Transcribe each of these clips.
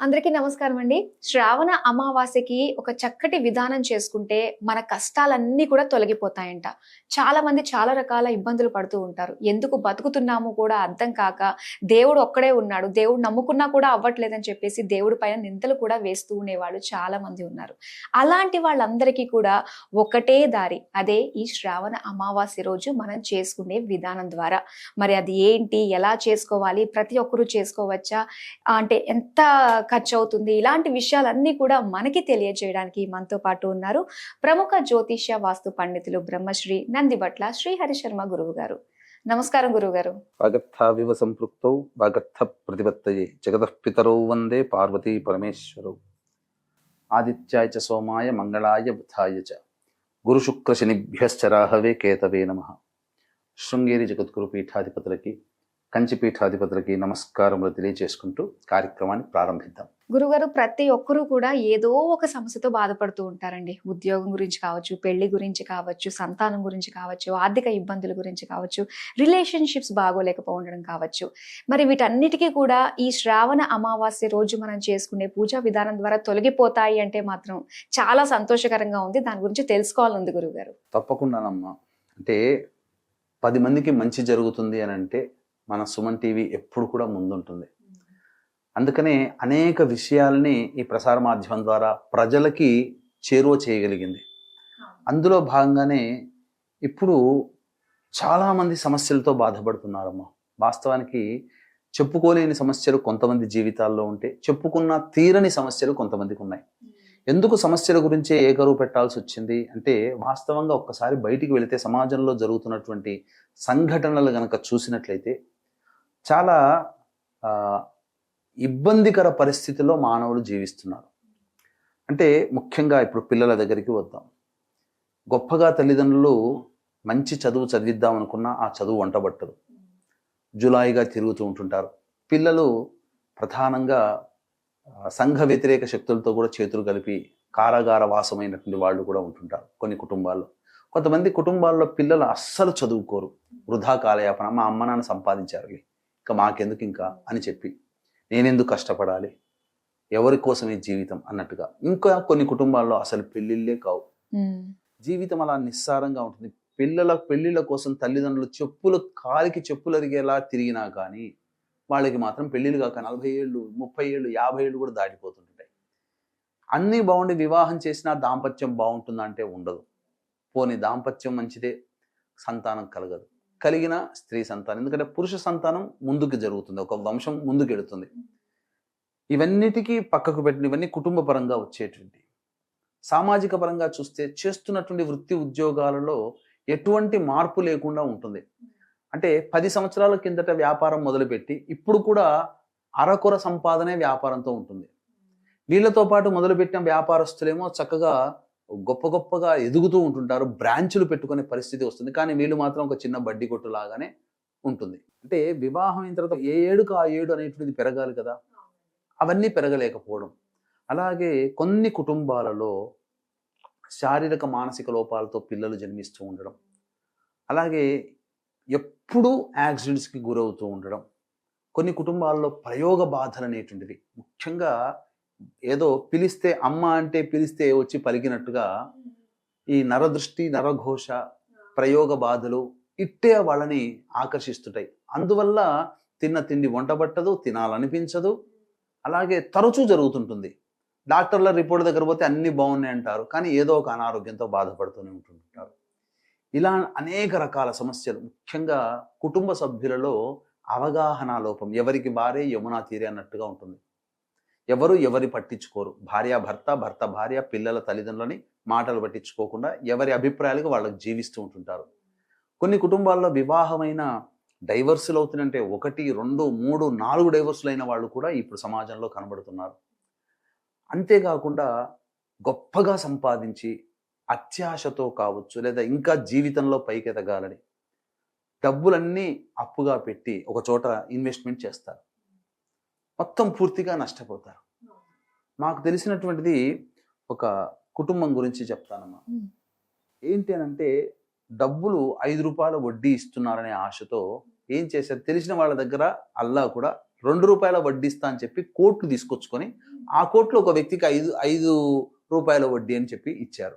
అందరికీ నమస్కారం అండి. శ్రావణ అమావాస్యకి ఒక చక్కటి విధానం చేసుకుంటే మన కష్టాలన్నీ కూడా తొలగిపోతాయంట. చాలా మంది చాలా రకాల ఇబ్బందులు పడుతూ ఉంటారు. ఎందుకు బతుకుతున్నాము కూడా అర్థం కాక దేవుడు ఒక్కడే ఉన్నాడు. దేవుడు నమ్ముకున్నా కూడా అవ్వట్లేదని చెప్పేసి దేవుడి పైన నిందలు కూడా వేస్తూ ఉండేవాళ్ళు చాలా మంది ఉన్నారు. అలాంటి వాళ్ళందరికీ కూడా ఒకటే దారి అదే ఈ శ్రావణ అమావాస్య రోజు మనం చేసుకునే విధానం ద్వారా. మరి అది ఏంటి? ఎలా చేసుకోవాలి? ప్రతి ఒక్కరూ చేసుకోవచ్చా? అంటే ఎంత ఖర్చు అవుతుంది ఇలాంటి విషయాలన్నీ కూడా మనకి తెలియజేయడానికి మనతో పాటు ఉన్నారు ప్రముఖ జ్యోతిష్య వాస్తు పండితులు బ్రహ్మశ్రీ నందిబట్ల శ్రీహరి శర్మ గురువు గారు నమస్కారం గురువు గారు వాగర్థావివ సంపృక్తౌ వాగర్థ ప్రతిపత్తయే. జగతః వందే పార్వతీ పరమేశ్వరౌ. ఆదిత్యాయ చ సోమాయ మంగళాయ బుధాయ చ. గురు శుక్ర శనిభ్యశ్చరాహవే కేతవే నమ. శృంగేరి జగద్గురు పీఠాధిపతులకి కంచి పీఠాధిపతులకి నమస్కారములు తెలియజేసుకుంటూ కార్యక్రమాన్ని ప్రారంభిద్దాం. గురుగారు ప్రతి ఒక్కరూ కూడా ఏదో ఒక సమస్యతో బాధపడుతూ ఉంటారండి. ఉద్యోగం గురించి కావచ్చు పెళ్ళి గురించి కావచ్చు సంతానం గురించి కావచ్చు ఆర్థిక ఇబ్బందుల గురించి కావచ్చు రిలేషన్షిప్స్ బాగోలేకపోవడం కావచ్చు. మరి వీటన్నిటికీ కూడా ఈ శ్రావణ అమావాస్య రోజు మనం చేసుకునే పూజా విధానం ద్వారా తొలగిపోతాయి అంటే మాత్రం చాలా సంతోషకరంగా ఉంది. దాని గురించి తెలుసుకోవాలంది గురుగారు. తప్పకుండానమ్మా. అంటే పది మందికి మంచి జరుగుతుంది అని అంటే మన సుమన్ టీవీ ఎప్పుడు కూడా ముందుంటుంది. అందుకనే అనేక విషయాల్ని ఈ ప్రసార మాధ్యమం ద్వారా ప్రజలకి చేరువ చేయగలిగింది. అందులో భాగంగానే ఇప్పుడు చాలామంది సమస్యలతో బాధపడుతున్నారమ్మా. వాస్తవానికి చెప్పుకోలేని సమస్యలు కొంతమంది జీవితాల్లో ఉంటే చెప్పుకున్న తీరని సమస్యలు కొంతమందికి ఉన్నాయి. ఎందుకు సమస్యల గురించే ఏకరువు పెట్టాల్సి వచ్చింది? అంటే వాస్తవంగా ఒక్కసారి బయటికి వెళితే సమాజంలో జరుగుతున్నటువంటి సంఘటనలు గనక చూసినట్లయితే చాలా ఇబ్బందికర పరిస్థితిలో మానవులు జీవిస్తున్నారు. అంటే ముఖ్యంగా ఇప్పుడు పిల్లల దగ్గరికి వద్దాం. గొప్పగా తల్లిదండ్రులు మంచి చదువు చదివిద్దాం అనుకున్నా ఆ చదువు వంటబట్టదు. జులాయిగా తిరుగుతూ ఉంటుంటారు. పిల్లలు ప్రధానంగా సంఘ వ్యతిరేక శక్తులతో కూడా చేతులు కలిపి కారాగార వాసమైనటువంటి వాళ్ళు కూడా ఉంటుంటారు కొన్ని కుటుంబాల్లో. కొంతమంది కుటుంబాల్లో పిల్లలు అస్సలు చదువుకోరు. వృధా కాలయాపన మా అమ్మ నాన్న సంపాదించారు ఇంకా మాకెందుకు ఇంకా అని చెప్పి నేనెందుకు కష్టపడాలి? ఎవరి కోసమే జీవితం అన్నట్టుగా. ఇంకా కొన్ని కుటుంబాల్లో అసలు పెళ్ళిళ్ళే కావు. జీవితం అలా నిస్సారంగా ఉంటుంది. పిల్లల పెళ్ళిళ్ళ కోసం తల్లిదండ్రులు చెప్పులు కాలికి చెప్పులు అరిగేలా తిరిగినా కానీ వాళ్ళకి మాత్రం పెళ్ళిళ్ళు కాక నలభై ఏళ్ళు ముప్పై ఏళ్ళు యాభై ఏళ్ళు కూడా దాటిపోతుంటాయి. అన్నీ బాగుండి వివాహం చేసినా దాంపత్యం బాగుంటుందా అంటే ఉండదు. పోనీ దాంపత్యం మంచిదే సంతానం కలగదు. కలిగిన స్త్రీ సంతానం. ఎందుకంటే పురుష సంతానం ముందుకు జరుగుతుంది. ఒక వంశం ముందుకు వెళుతుంది. ఇవన్నిటికీ పక్కకు పెట్టిన ఇవన్నీ కుటుంబ పరంగా వచ్చేటువంటి సామాజిక పరంగా చూస్తే చేస్తున్నటువంటి వృత్తి ఉద్యోగాలలో ఎటువంటి మార్పు లేకుండా ఉంటుంది. అంటే పది సంవత్సరాల కిందట వ్యాపారం మొదలుపెట్టి ఇప్పుడు కూడా అరకొర సంపాదనే వ్యాపారంతో ఉంటుంది. వీళ్ళతో పాటు మొదలుపెట్టిన వ్యాపారస్తులేమో చక్కగా గొప్ప గొప్పగా ఎదుగుతూ ఉంటుంటారు బ్రాంచులు పెట్టుకునే పరిస్థితి వస్తుంది. కానీ వీళ్ళు మాత్రం ఒక చిన్న బడ్డీ కొట్టు లాగానే ఉంటుంది. అంటే వివాహం అయిన తర్వాత ఏ ఏడుకు ఆ ఏడు అనేటువంటిది పెరగాలి కదా? అవన్నీ పెరగలేకపోవడం. అలాగే కొన్ని కుటుంబాలలో శారీరక మానసిక లోపాలతో పిల్లలు జన్మిస్తూ ఉండడం. అలాగే ఎప్పుడూ యాక్సిడెంట్స్కి గురవుతూ ఉండడం. కొన్ని కుటుంబాల్లో ప్రయోగ బాధలు అనేటువంటివి. ముఖ్యంగా ఏదో పిలిస్తే అమ్మ అంటే పిలిస్తే వచ్చి పలికినట్టుగా ఈ నరదృష్టి నరఘోష ప్రయోగ బాధలు ఇట్టే వాళ్ళని ఆకర్షిస్తుంటాయి. అందువల్ల తిన్న తిండి వంట పట్టదు తినాలనిపించదు. అలాగే తరచూ జరుగుతుంటుంది. డాక్టర్ల రిపోర్ట్ దగ్గర పోతే అన్ని బాగున్నాయి అంటారు కానీ ఏదో ఒక అనారోగ్యంతో బాధపడుతూనే ఉంటుంటారు. ఇలా అనేక రకాల సమస్యలు ముఖ్యంగా కుటుంబ సభ్యులలో అవగాహన లోపం ఎవరికి బారే యమునా తీరే అన్నట్టుగా ఉంటుంది. ఎవరు ఎవరి పట్టించుకోరు. భార్య భర్త భర్త భార్య పిల్లల తల్లిదండ్రులని మాటలు పట్టించుకోకుండా ఎవరి అభిప్రాయాలకు వాళ్ళకు జీవిస్తూ ఉంటుంటారు. కొన్ని కుటుంబాల్లో వివాహమైన డైవర్సులు అవుతుందంటే ఒకటి రెండు మూడు నాలుగు డైవర్సులు అయిన వాళ్ళు కూడా ఇప్పుడు సమాజంలో కనబడుతున్నారు. అంతేకాకుండా గొప్పగా సంపాదించి అత్యాశతో కావచ్చు లేదా ఇంకా జీవితంలో పైకెదగాలని డబ్బులన్నీ అప్పుగా పెట్టి ఒక చోట ఇన్వెస్ట్మెంట్ చేస్తారు. మొత్తం పూర్తిగా నష్టపోతారు. మాకు తెలిసినటువంటిది ఒక కుటుంబం గురించి చెప్తానమ్మా. ఏంటి అని అంటే డబ్బులు ఐదు రూపాయల వడ్డీ ఇస్తున్నారనే ఆశతో ఏం చేశారు? తెలిసిన వాళ్ళ దగ్గర అల్లా కూడా రెండు రూపాయల వడ్డీ ఇస్తా అని చెప్పి కోట్లు తీసుకొచ్చుకొని ఆ కోట్లు ఒక వ్యక్తికి ఐదు ఐదు రూపాయల వడ్డీ అని చెప్పి ఇచ్చారు.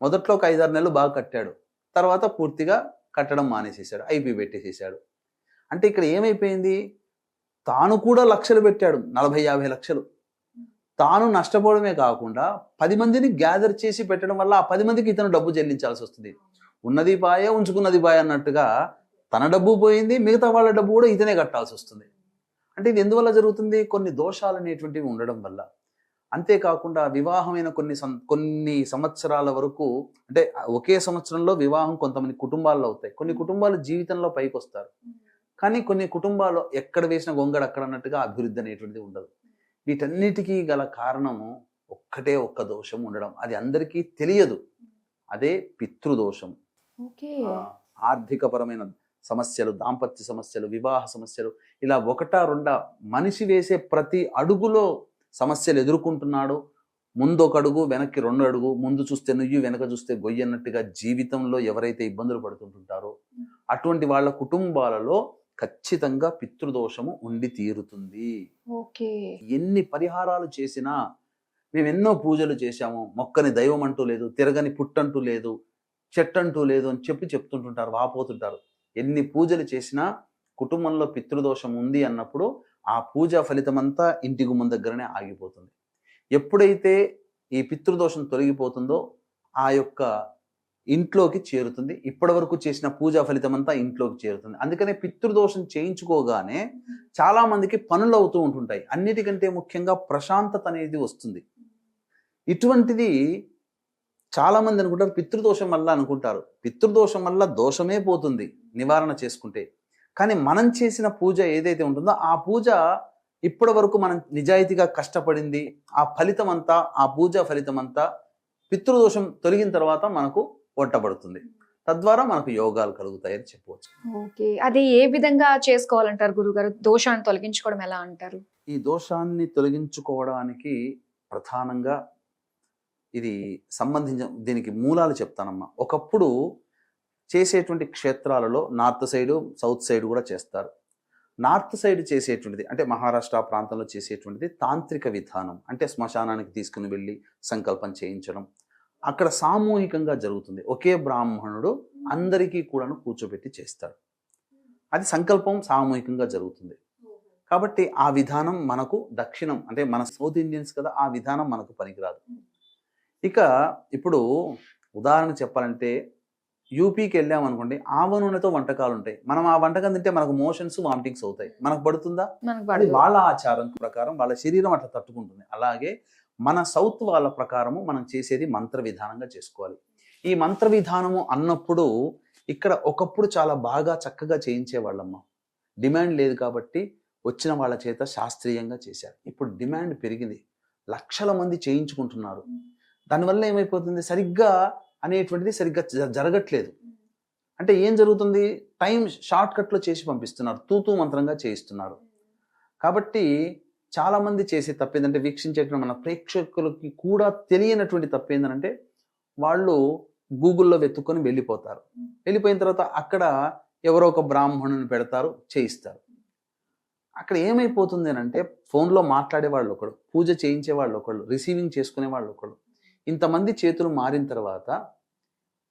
మొదట్లో ఒక ఐదారు నెలలు బాగా కట్టాడు. తర్వాత పూర్తిగా కట్టడం మానేసేసాడు ఐపీ పెట్టేసేసాడు అంటే ఇక్కడ ఏమైపోయింది? తాను కూడా లక్షలు పెట్టాడు నలభై యాభై లక్షలు. తాను నష్టపోవడమే కాకుండా పది మందిని గ్యాదర్ చేసి పెట్టడం వల్ల ఆ పది మందికి ఇతను డబ్బు చెల్లించాల్సి వస్తుంది. ఉన్నది పాయే ఉంచుకున్నది పాయ అన్నట్టుగా తన డబ్బు పోయింది మిగతా వాళ్ళ డబ్బు కూడా ఇతనే కట్టాల్సి వస్తుంది. అంటే ఇది ఎందువల్ల జరుగుతుంది? కొన్ని దోషాలు అనేటువంటివి ఉండడం వల్ల. అంతేకాకుండా వివాహమైన కొన్ని సం కొన్ని సంవత్సరాల వరకు అంటే ఒకే సంవత్సరంలో వివాహం కొంతమంది కుటుంబాల్లో అవుతాయి. కొన్ని కుటుంబాలు జీవితంలో పైకి వస్తారు కానీ కొన్ని కుటుంబాలు ఎక్కడ వేసిన గొంగడు అక్కడ అన్నట్టుగా అభివృద్ధి అనేటువంటిది ఉండదు. వీటన్నిటికీ గల కారణము ఒక్కటే ఒక్క దోషం ఉండడం. అది అందరికీ తెలియదు. అదే పితృదోషం. ఆర్థికపరమైన సమస్యలు దాంపత్య సమస్యలు వివాహ సమస్యలు ఇలా ఒకటా రెండా మనిషి వేసే ప్రతి అడుగులో సమస్యలు ఎదుర్కొంటున్నాడు. ముందు ఒక అడుగు వెనక్కి రెండు అడుగు ముందు చూస్తే నుయ్యి వెనక చూస్తే గొయ్యి అన్నట్టుగా జీవితంలో ఎవరైతే ఇబ్బందులు పడుతుంటుంటారో అటువంటి వాళ్ళ కుటుంబాలలో ఖచ్చితంగా పితృదోషము ఉండి తీరుతుంది. ఓకే. ఎన్ని పరిహారాలు చేసినా మేము ఎన్నో పూజలు చేశాము. మొక్కని దైవం అంటూ లేదు తిరగని పుట్టంటూ లేదు చెట్టంటూ లేదు అని చెప్పి చెప్తుంటుంటారు వాపోతుంటారు. ఎన్ని పూజలు చేసినా కుటుంబంలో పితృదోషం ఉంది అన్నప్పుడు ఆ పూజ ఫలితమంతా ఇంటి గుమ్మం దగ్గరనే ఆగిపోతుంది. ఎప్పుడైతే ఈ పితృదోషం తొలగిపోతుందో ఆ యొక్క ఇంట్లోకి చేరుతుంది. ఇప్పటి వరకు చేసిన పూజా ఫలితం అంతా ఇంట్లోకి చేరుతుంది. అందుకనే పితృదోషం చేయించుకోగానే చాలా మందికి పనులు అవుతూ ఉంటుంటాయి. అన్నిటికంటే ముఖ్యంగా ప్రశాంతత అనేది వస్తుంది. ఇటువంటిది చాలా మంది అనుకుంటారు పితృదోషం వల్ల అనుకుంటారు. పితృదోషం వల్ల దోషమే పోతుంది నివారణ చేసుకుంటే. కానీ మనం చేసిన పూజ ఏదైతే ఉంటుందో ఆ పూజ ఇప్పటి వరకు మనం నిజాయితీగా కష్టపడింది ఆ ఫలితం అంతా ఆ పూజ ఫలితం అంతా పితృదోషం తొలగిన తర్వాత మనకు ఒట్టబడుతుంది తద్వారా మనకు యోగాలు కలుగుతాయని చెప్పవచ్చు. ఓకే. అది ఏ విధంగాచేసుకోవాలంటారు గురుగారు? దోషాన్ని తొలగించుకోవడం ఎలా అంటారు? ఈ దోషాన్ని తొలగించుకోవడానికి ప్రధానంగా ఇది సంబంధించిన దీనికి మూలాలు చెప్తానమ్మా. ఒకప్పుడు చేసేటువంటి క్షేత్రాలలో నార్త్ సైడ్ సౌత్ సైడ్ కూడా చేస్తారు. నార్త్ సైడ్ చేసేటువంటిది అంటే మహారాష్ట్ర ప్రాంతంలో చేసేటువంటిది తాంత్రిక విధానం. అంటే శ్మశానానికి తీసుకుని వెళ్ళి సంకల్పం చేయించడం. అక్కడ సామూహికంగా జరుగుతుంది. ఒకే బ్రాహ్మణుడు అందరికీ కూడాను కూర్చోబెట్టి చేస్తాడు. అది సంకల్పం సామూహికంగా జరుగుతుంది. కాబట్టి ఆ విధానం మనకు దక్షిణం అంటే మన సౌత్ ఇండియన్స్ కదా ఆ విధానం మనకు పనికిరాదు. ఇక ఇప్పుడు ఉదాహరణ చెప్పాలంటే యూపీకి వెళ్ళాం అనుకోండి ఆవ నూనెతో వంటకాలు ఉంటాయి. మనం ఆ వంటకం తింటే మనకు మోషన్స్ వామిటింగ్స్ అవుతాయి. మనకు పడుతుందా? వాళ్ళ ఆచారం ప్రకారం వాళ్ళ శరీరం అట్లా తట్టుకుంటుంది. అలాగే మన సౌత్ వాళ్ళ ప్రకారము మనం చేసేది మంత్ర విధానంగా చేసుకోవాలి. ఈ మంత్ర విధానము అన్నప్పుడు ఇక్కడ ఒకప్పుడు చాలా బాగా చక్కగా చేయించేవాళ్ళమ్మ. డిమాండ్ లేదు కాబట్టి వచ్చిన వాళ్ళ చేత శాస్త్రీయంగా చేశారు. ఇప్పుడు డిమాండ్ పెరిగింది. లక్షల మంది చేయించుకుంటున్నారు. దానివల్ల ఏమైపోతుంది? సరిగ్గా అనేటువంటిది సరిగ్గా జ- జరగట్లేదు. అంటే ఏం జరుగుతుంది? టైం షార్ట్ కట్లో చేసి పంపిస్తున్నారు. తూతూ మంత్రంగా చేయిస్తున్నారు. కాబట్టి చాలా మంది చేసే తప్పేందంటే వీక్షించేటువంటి మన ప్రేక్షకులకి కూడా తెలియనటువంటి తప్పేందంటే వాళ్ళు గూగుల్లో వెతుక్కొని వెళ్ళిపోతారు. వెళ్ళిపోయిన తర్వాత అక్కడ ఎవరో ఒక బ్రాహ్మణుని పెడతారు చేయిస్తారు. అక్కడ ఏమైపోతుంది అని అంటే ఫోన్లో మాట్లాడే వాళ్ళు ఒకడు పూజ చేయించే వాళ్ళు ఒకళ్ళు రిసీవింగ్ చేసుకునే వాళ్ళు ఒకళ్ళు. ఇంతమంది చేతులు మారిన తర్వాత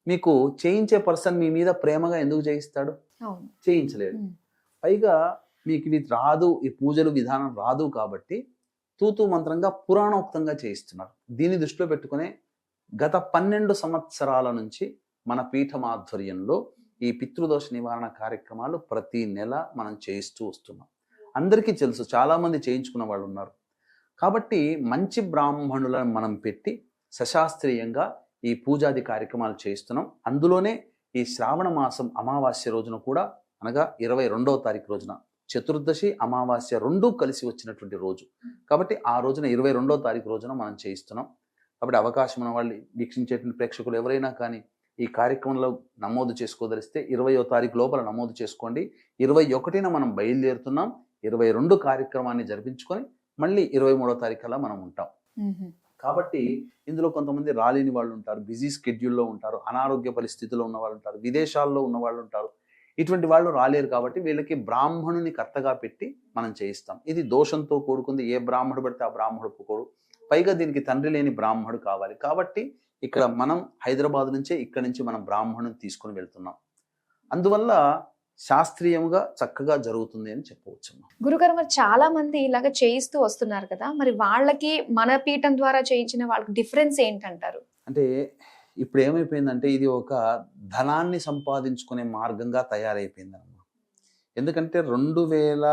మీకు చేయించే పర్సన్ మీ మీద ప్రేమగా ఎందుకు చేయిస్తాడు చేయించలేడు. పైగా మీకు ఇది రాదు ఈ పూజలు విధానం రాదు కాబట్టి తూతూ మంత్రంగా పురాణోక్తంగా చేయిస్తున్నారు. దీన్ని దృష్టిలో పెట్టుకునే గత పన్నెండు సంవత్సరాల నుంచి మన పీఠం ఆధ్వర్యంలో ఈ పితృదోష నివారణ కార్యక్రమాలు ప్రతి నెల మనం చేయిస్తూ వస్తున్నాం. అందరికీ తెలుసు చాలామంది చేయించుకున్న వాళ్ళు ఉన్నారు. కాబట్టి మంచి బ్రాహ్మణులను మనం పెట్టి సశాస్త్రీయంగా ఈ పూజాది కార్యక్రమాలు చేయిస్తున్నాం. అందులోనే ఈ శ్రావణ మాసం అమావాస్య రోజున కూడా అనగా ఇరవై రెండవ తారీఖు రోజున చతుర్దశి అమావాస్య రెండూ కలిసి వచ్చినటువంటి రోజు. కాబట్టి ఆ రోజున ఇరవై రెండవ తారీఖు రోజున మనం చేయిస్తున్నాం. కాబట్టి అవకాశం ఉన్న వాళ్ళు వీక్షించేటువంటి ప్రేక్షకులు ఎవరైనా కానీ ఈ కార్యక్రమంలో నమోదు చేసుకోదలిస్తే ఇరవయో తారీఖు లోపల నమోదు చేసుకోండి. ఇరవై ఒకటిన మనం బయలుదేరుతున్నాం. ఇరవై రెండు కార్యక్రమాన్ని జరిపించుకొని మళ్ళీ ఇరవై మూడో తారీఖు అలా మనం ఉంటాం. కాబట్టి ఇందులో కొంతమంది రాలేని వాళ్ళు ఉంటారు. బిజీ స్కెడ్యూల్లో ఉంటారు. అనారోగ్య పరిస్థితిలో ఉన్న వాళ్ళు ఉంటారు. విదేశాల్లో ఉన్న వాళ్ళు ఉంటారు. ఇటువంటి వాళ్ళు రాలేరు కాబట్టి వీళ్ళకి బ్రాహ్మణుని కర్తగా పెట్టి మనం చేయిస్తాం. ఇది దోషంతో కూడుకుంది. ఏ బ్రాహ్మడు పడితే ఆ బ్రాహ్మడు పుకోడు పైగా దీనికి తండ్రి లేని బ్రాహ్మడు కావాలి. కాబట్టి ఇక్కడ మనం హైదరాబాద్ నుంచే ఇక్కడ నుంచి మనం బ్రాహ్మణుని తీసుకుని వెళ్తున్నాం. అందువల్ల శాస్త్రీయంగా చక్కగా జరుగుతుంది అని చెప్పవచ్చు గురుగారు మరి చాలా మంది ఇలాగ చేయిస్తూ వస్తున్నారు కదా. మరి వాళ్ళకి మన పీఠం ద్వారా చేయించిన వాళ్ళకి డిఫరెన్స్ ఏంటంటారు? అంటే ఇప్పుడు ఏమైపోయిందంటే ఇది ఒక ధనాన్ని సంపాదించుకునే మార్గంగా తయారైపోయింది అన్నమాట ఎందుకంటే రెండు వేల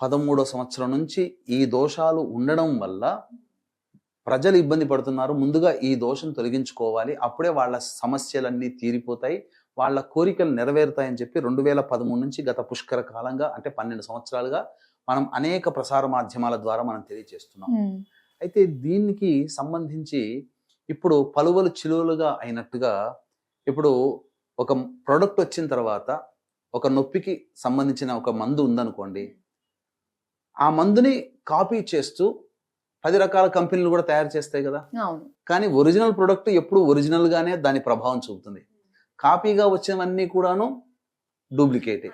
పదమూడో సంవత్సరం నుంచి ఈ దోషాలు ఉండడం వల్ల ప్రజలు ఇబ్బంది పడుతున్నారు. ముందుగా ఈ దోషం తొలగించుకోవాలి. అప్పుడే వాళ్ళ సమస్యలన్నీ తీరిపోతాయి. వాళ్ళ కోరికలు నెరవేరుతాయని చెప్పి రెండు వేల పదమూడు నుంచి గత పుష్కర కాలంగా అంటే పన్నెండు సంవత్సరాలుగా మనం అనేక ప్రసార మాధ్యమాల ద్వారా మనం తెలియజేస్తున్నాం. అయితే దీనికి సంబంధించి ఇప్పుడు పలువలు చిలువలుగా అయినట్టుగా ఇప్పుడు ఒక ప్రోడక్ట్ వచ్చిన తర్వాత ఒక నొప్పికి సంబంధించిన ఒక మందు ఉందనుకోండి ఆ మందుని కాపీ చేస్తూ పది రకాల కంపెనీలు కూడా తయారు చేస్తాయి కదా. కానీ ఒరిజినల్ ప్రోడక్ట్ ఎప్పుడు ఒరిజినల్గానే దాని ప్రభావం చూపుతుంది. కాపీగా వచ్చినవన్నీ కూడాను డూప్లికేటే.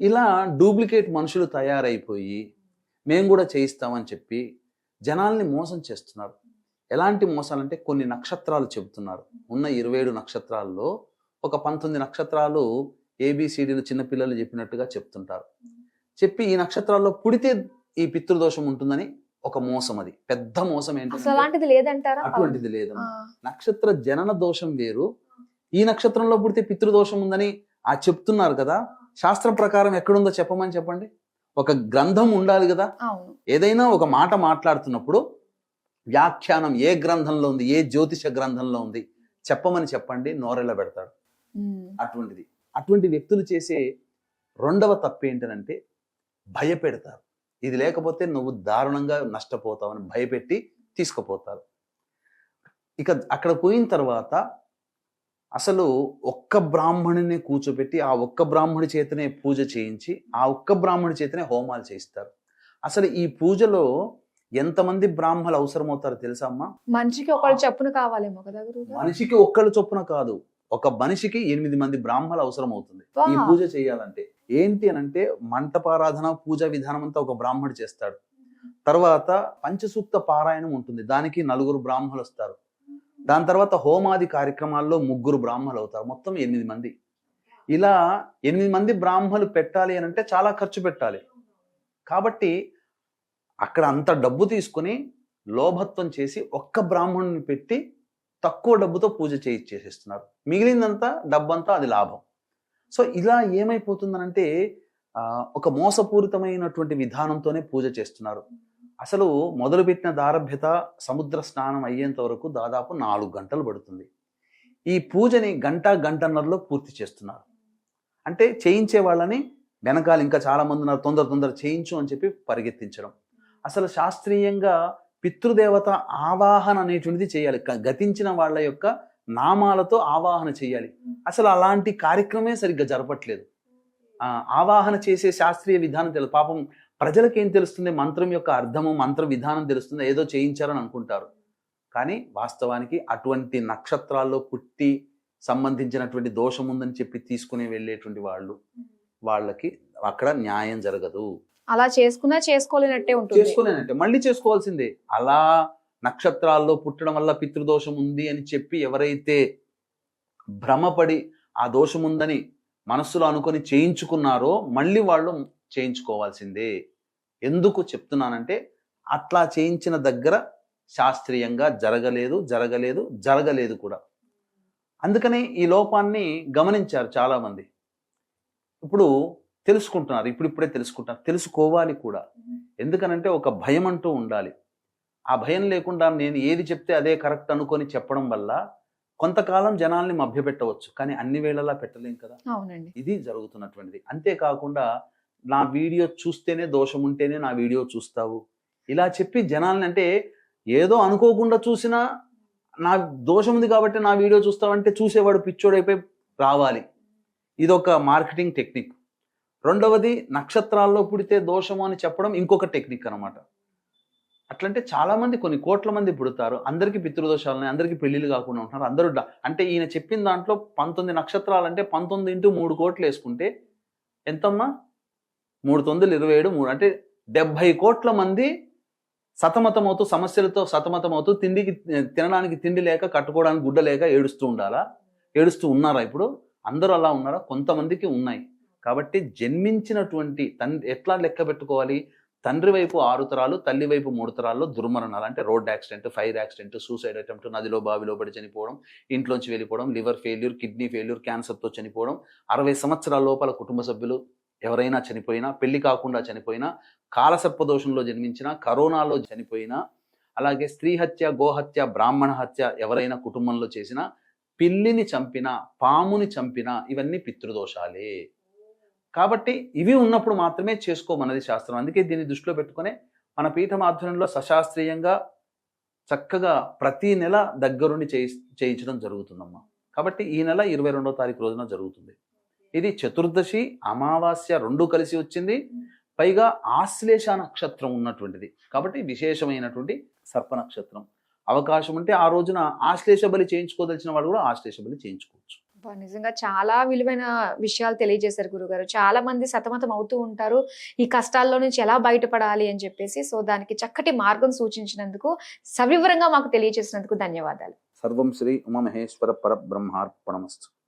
ఇలా డూప్లికేట్ మనుషులు తయారైపోయి మేము కూడా చేయిస్తామని చెప్పి జనాల్ని మోసం చేస్తున్నారు. ఎలాంటి మోసాలంటే కొన్ని నక్షత్రాలు చెబుతున్నారు. ఉన్న ఇరవై ఏడు నక్షత్రాల్లో ఒక పంతొమ్మిది నక్షత్రాలు ఏబిసిడీలు చిన్నపిల్లలు చెప్పినట్టుగా చెప్తుంటారు. చెప్పి ఈ నక్షత్రాల్లో పుడితే ఈ పితృదోషం ఉంటుందని ఒక మోసం అది. పెద్ద మోసం ఏంటంటే లేదంటారా? అటువంటిది లేదు. నక్షత్ర జనన దోషం వేరు. ఈ నక్షత్రంలో పుడితే పితృదోషం ఉందని ఆ చెప్తున్నారు కదా. శాస్త్ర ప్రకారం ఎక్కడుందో చెప్పమని చెప్పండి. ఒక గ్రంథం ఉండాలి కదా. ఏదైనా ఒక మాట మాట్లాడుతున్నప్పుడు వ్యాఖ్యానం ఏ గ్రంథంలో ఉంది ఏ జ్యోతిష గ్రంథంలో ఉంది చెప్పమని చెప్పండి నోరెళ్ళ పెడతాడు. అటువంటిది. అటువంటి వ్యక్తులు చేసే రెండవ తప్పు ఏంటంటే భయపెడతారు. ఇది లేకపోతే నువ్వు దారుణంగా నష్టపోతావని భయపెట్టి తీసుకుపోతారు. ఇక అక్కడ పోయిన తర్వాత అసలు ఒక్క బ్రాహ్మణుని కూర్చోబెట్టి ఆ ఒక్క బ్రాహ్మడి చేతనే పూజ చేయించి ఆ ఒక్క బ్రాహ్మడి చేతనే హోమాలు చేయిస్తారు. అసలు ఈ పూజలో ఎంతమంది బ్రాహ్మలు అవసరమవుతారో తెలుసా అమ్మా? మనిషికి ఒకళ్ళు చెప్పును కావాలేమో కదా మనిషికి ఒక్కళ్ళ చొప్పున కాదు. ఒక మనిషికి ఎనిమిది మంది బ్రాహ్మలు అవసరం అవుతుంది ఈ. పూజ చేయాలంటే ఏంటి అని అంటే మంటపారాధన పూజ విధానం అంతా ఒక బ్రాహ్మడు చేస్తాడు. తర్వాత పంచసూక్త పారాయణం ఉంటుంది. దానికి నలుగురు బ్రాహ్మలు వస్తారు. దాని తర్వాత హోమాది కార్యక్రమాల్లో ముగ్గురు బ్రాహ్మలు అవుతారు. మొత్తం ఎనిమిది మంది. ఇలా ఎనిమిది మంది బ్రాహ్మలు పెట్టాలి అని అంటే చాలా ఖర్చు పెట్టాలి. కాబట్టి అక్కడ అంత డబ్బు తీసుకుని లోభత్వం చేసి ఒక్క బ్రాహ్మణుని పెట్టి తక్కువ డబ్బుతో పూజ చేసేస్తున్నారు. మిగిలిందంతా డబ్బంతా అది లాభం. సో ఇలా ఏమైపోతుందనంటే ఒక మోసపూరితమైనటువంటి విధానంతోనే పూజ చేస్తున్నారు. అసలు మొదలుపెట్టిన దారభ్యత సముద్ర స్నానం అయ్యేంత వరకు దాదాపు నాలుగు గంటలు పడుతుంది. ఈ పూజని గంట గంటన్నరలో పూర్తి చేస్తున్నారు. అంటే చేయించే వాళ్ళని వెనకాల ఇంకా చాలామంది ఉన్నారు. తొందర తొందర చేయించు అని చెప్పి పరిగెత్తించడం. అసలు శాస్త్రీయంగా పితృదేవత ఆవాహన అనేటువంటిది చేయాలి. గతించిన వాళ్ళ యొక్క నామాలతో ఆవాహన చేయాలి. అసలు అలాంటి కార్యక్రమే సరిగ్గా జరపట్లేదు. ఆవాహన చేసే శాస్త్రీయ విధానం తెలుసు పాపం ప్రజలకేం ఏం తెలుస్తుంది? మంత్రం యొక్క అర్థము మంత్ర విధానం తెలుస్తుంది? ఏదో చేయించారని అనుకుంటారు. కానీ వాస్తవానికి అటువంటి నక్షత్రాల్లో పుట్టి సంబంధించినటువంటి దోషం ఉందని చెప్పి తీసుకుని వెళ్ళేటువంటి వాళ్ళు వాళ్ళకి అక్కడ న్యాయం జరగదు. అలా చేసుకున్నా చేసుకోలేనట్టే ఉంటుంది. చేసుకోలేనట్టే మళ్ళీ చేసుకోవాల్సిందే. అలా నక్షత్రాల్లో పుట్టడం వల్ల పితృదోషం ఉంది అని చెప్పి ఎవరైతే భ్రమపడి ఆ దోషం ఉందని మనస్సులో అనుకొని చేయించుకున్నారో మళ్ళీ వాళ్ళు చేయించుకోవాల్సిందే. ఎందుకు చెప్తున్నానంటే అట్లా చేయించిన దగ్గర శాస్త్రీయంగా జరగలేదు జరగలేదు జరగలేదు కూడా. అందుకని ఈ లోపాన్ని గమనించారు చాలామంది. ఇప్పుడు తెలుసుకుంటున్నారు ఇప్పుడిప్పుడే తెలుసుకుంటున్నారు. తెలుసుకోవాలి కూడా. ఎందుకనంటే ఒక భయం అంటూ ఉండాలి. ఆ భయం లేకుండా నేను ఏది చెప్తే అదే కరెక్ట్ అనుకొని చెప్పడం వల్ల కొంతకాలం జనాల్ని మభ్యపెట్టవచ్చు. కానీ అన్ని వేళలా పెట్టలేం కదా. అవునండి. ఇది జరుగుతున్నటువంటిది. అంతేకాకుండా నా వీడియో చూస్తేనే దోషం ఉంటేనే నా వీడియో చూస్తావు. ఇలా చెప్పి జనాల్ని అంటే ఏదో అనుకోకుండా చూసినా నా దోషం ఉంది కాబట్టి నా వీడియో చూస్తావంటే చూసేవాడు పిచ్చోడైపోయి రావాలి. ఇదొక మార్కెటింగ్ టెక్నిక్. రెండవది నక్షత్రాల్లో పుడితే దోషము అని చెప్పడం ఇంకొక టెక్నిక్ అన్నమాట. అట్లంటే చాలామంది కొన్ని కోట్ల మంది పుడతారు అందరికీ పితృదోషాలని అందరికీ పెళ్ళిళ్ళు కాకుండా ఉంటున్నారు అందరూ అంటే ఈయన చెప్పిన దాంట్లో పంతొమ్మిది నక్షత్రాలు అంటే పంతొమ్మిది ఇంటూ మూడు కోట్లు వేసుకుంటే ఎంతమ్మా? మూడు తొమ్మిదిలు ఇరవై ఏడు మూడు అంటే డెబ్బై కోట్ల మంది సతమతమవుతూ సమస్యలతో సతమతమవుతూ తిండికి తినడానికి తిండి లేక కట్టుకోవడానికి గుడ్డ లేక ఏడుస్తూ ఉండాలా? ఏడుస్తూ ఉన్నారా ఇప్పుడు? అందరూ అలా ఉన్నారా? కొంతమందికి ఉన్నాయి. కాబట్టి జన్మించినటువంటి తండ్రి ఎట్లా లెక్క పెట్టుకోవాలి? తండ్రి వైపు ఆరు తరాలు తల్లి వైపు మూడు తరాల్లో దుర్మరణాలు. అంటే road accident fire accident suicide attempt నదిలో బావిలో పడి చనిపోవడం ఇంట్లోంచి వెళ్ళిపోవడం లివర్ ఫెయిల్యూర్ కిడ్నీ ఫెయిల్యూర్ క్యాన్సర్తో చనిపోవడం అరవై సంవత్సరాల లోపల కుటుంబ సభ్యులు ఎవరైనా చనిపోయినా పెళ్ళి కాకుండా చనిపోయినా కాలసర్ప దోషంలో జన్మించినా కరోనాలో చనిపోయినా అలాగే స్త్రీ హత్య గోహత్య బ్రాహ్మణ హత్య ఎవరైనా కుటుంబంలో చేసినా పిల్లిని చంపినా పాముని చంపినా ఇవన్నీ పితృదోషాలే. కాబట్టి ఇవి ఉన్నప్పుడు మాత్రమే చేసుకోమన్నది శాస్త్రం. అందుకే దీన్ని దృష్టిలో పెట్టుకునే మన పీఠం ఆధ్వర్యంలో సశాస్త్రీయంగా చక్కగా ప్రతి నెల దగ్గరుండి చేయి చేయించడం జరుగుతుందమ్మా. కాబట్టి ఈ నెల ఇరవై రెండో తారీఖు రోజున జరుగుతుంది. ఇది చతుర్దశి అమావాస్య రెండు కలిసి వచ్చింది. పైగా ఆశ్లేష నక్షత్రం ఉన్నటువంటిది. కాబట్టి విశేషమైనటువంటి సర్ప నక్షత్రం. అవకాశం ఉంటే ఆ రోజున ఆశ్లేష బలి చేయించుకోదలిచిన వాళ్ళు కూడా ఆశ్లేష బలి చేయించుకోవచ్చు. నిజంగా చాలా విలువైన విషయాలు తెలియజేశారు గురుగారు. చాలా మంది సతమతం అవుతూ ఉంటారు. ఈ కష్టాల్లో నుంచి ఎలా బయటపడాలి అని చెప్పేసి సో దానికి చక్కటి మార్గం సూచించినందుకు సవివరంగా మాకు తెలియజేసినందుకు ధన్యవాదాలు. సర్వం శ్రీ ఉమామహేశ్వర పరబ్రహ్మార్పణమస్తు.